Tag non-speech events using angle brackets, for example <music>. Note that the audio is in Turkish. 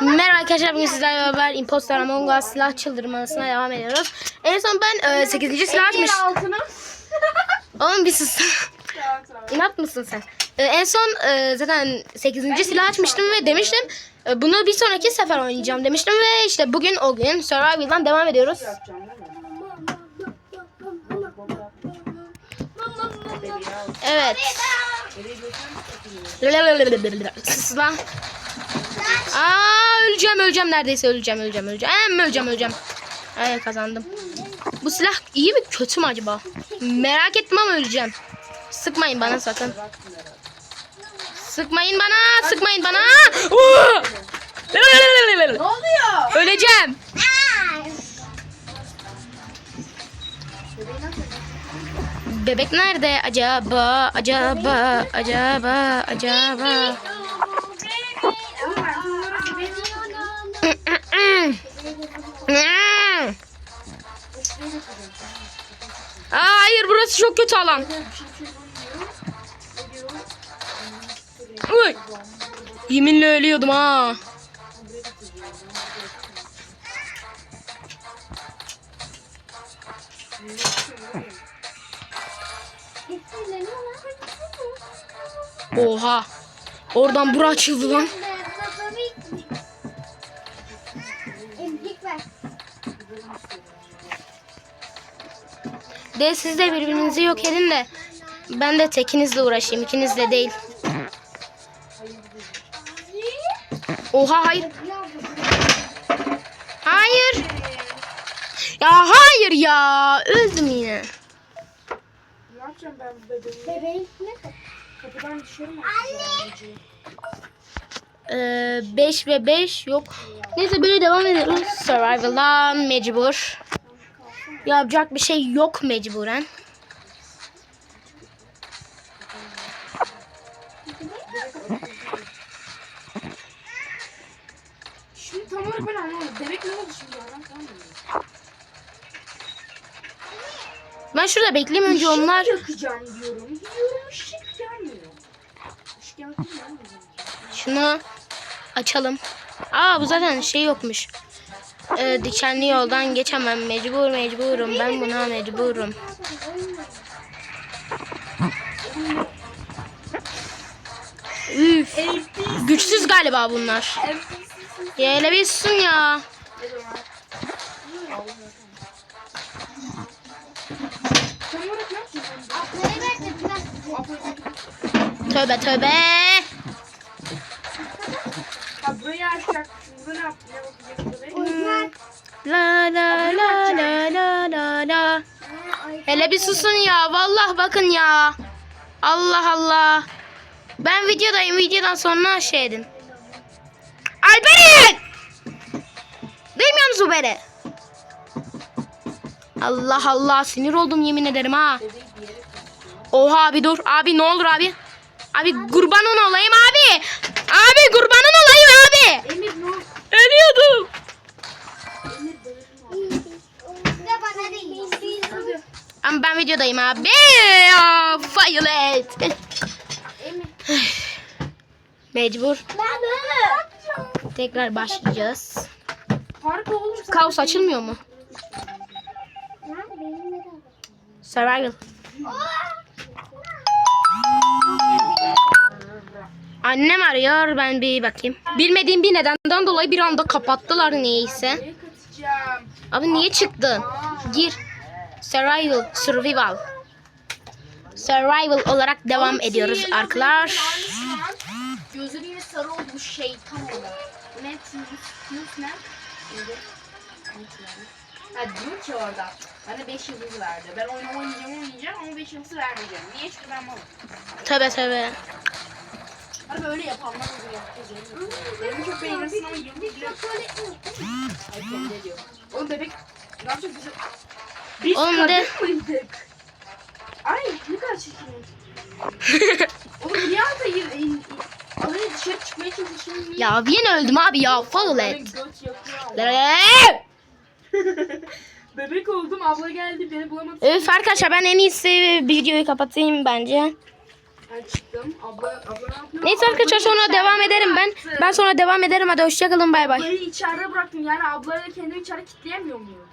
Merhaba arkadaşlar bugün sizlerle beraber Imposter Among Us silah çıldırmasına devam ediyoruz. En son ben e, 8. silah. <laughs> Oğlum bir sus. İnat mısın sen? E, en son e, zaten 8. silah açmıştım ve demiştim e, bunu bir sonraki sefer oynayacağım demiştim ve işte bugün o gün Survival'dan devam ediyoruz. Evet. Sus lan. Aa öleceğim öleceğim neredeyse öleceğim öleceğim öleceğim. Hem öleceğim öleceğim. Evet kazandım. Bu silah iyi mi kötü mü acaba? Merak ettim ama öleceğim. Sıkmayın bana sakın. Sıkmayın bana, sıkmayın bana. Ne oluyor? Öleceğim. Bebek nerede acaba? Acaba, acaba, acaba. Aa, hayır burası çok kötü alan. Uy. Yeminle ölüyordum ha. Oha. Oradan bura açıldı lan. De siz de birbirinizi yok edin de ben de tekinizle uğraşayım ikinizle değil. Oha hayır. Hayır. Ya hayır ya. Öldüm yine. Ne yapacağım ben bu bebeği? Kapıdan dışarı mı atacağım? 5 ve 5 yok. Neyse böyle devam ediyoruz. Survival'dan mecbur. Yapacak bir şey yok mecburen. Şimdi tam olarak ben anlamadım. Bebek ne oldu şimdi? Adam tamam mı? Ben şurada bekleyeyim önce onlar. Işık yakacağım diyorum. Diyorum ışık gelmiyor. Işık mu? Şunu açalım. Aa bu zaten şey yokmuş. Ee, dikenli yoldan geçemem. Mecbur mecburum. Ben buna mecburum. Üf. Güçsüz galiba bunlar. Bir susun ya. Tövbe tövbe. Ha burayı La la la la la la la. Hele bir susun ya. Vallahi bakın ya. Allah Allah. Ben videodayım. Videodan sonra şey edin. Alperen! Duymuyor musun beni? Allah Allah. Sinir oldum yemin ederim ha. Oha abi dur. Abi ne olur abi. Abi kurbanın olayım abi. Abi videodayım abi. Violet. Mecbur. Tekrar başlayacağız. Kaos açılmıyor mu? Survival. Annem arıyor. Ben bir bakayım. Bilmediğim bir nedenden dolayı bir anda kapattılar neyse. Abi niye çıktın? Gir. Survival. Survival. Survival olarak devam ediyoruz arkadaşlar. Gözleri sarı olmuş şeytan olarak. Ne? Tuz ne? Ha diyor ki orada. Bana 5 yıldız verdi. Ben oyunu oynayacağım oynayacağım ama 5 yıldız vermeyeceğim. Niye? Çünkü ben malım. Tövbe tövbe. Hani böyle yapanlar oluyor. Benim çok beğenirsin ama yıldız diyor. Ay kendi diyor. Oğlum bebek ne yapacak? Biz Oğlum kadın de- mıydık? Ay ne kadar çirkin. <laughs> Oğlum niye alta Alaya dışarı çıkmaya çalışıyorsun? Niye? Ya yine öldüm abi ya. Allah. <laughs> Öf Bebek oldum abla geldi beni bulamadı. arkadaşlar ben en iyisi videoyu kapatayım bence. Ben çıktım. Abla, abla ne yapıyor? Neyse arkadaşlar sonra devam ederim ben. Ben sonra devam ederim. Hadi hoşçakalın bay bay. Ablayı içeride bıraktım yani ablayla kendimi içeride kitleyemiyor muyum?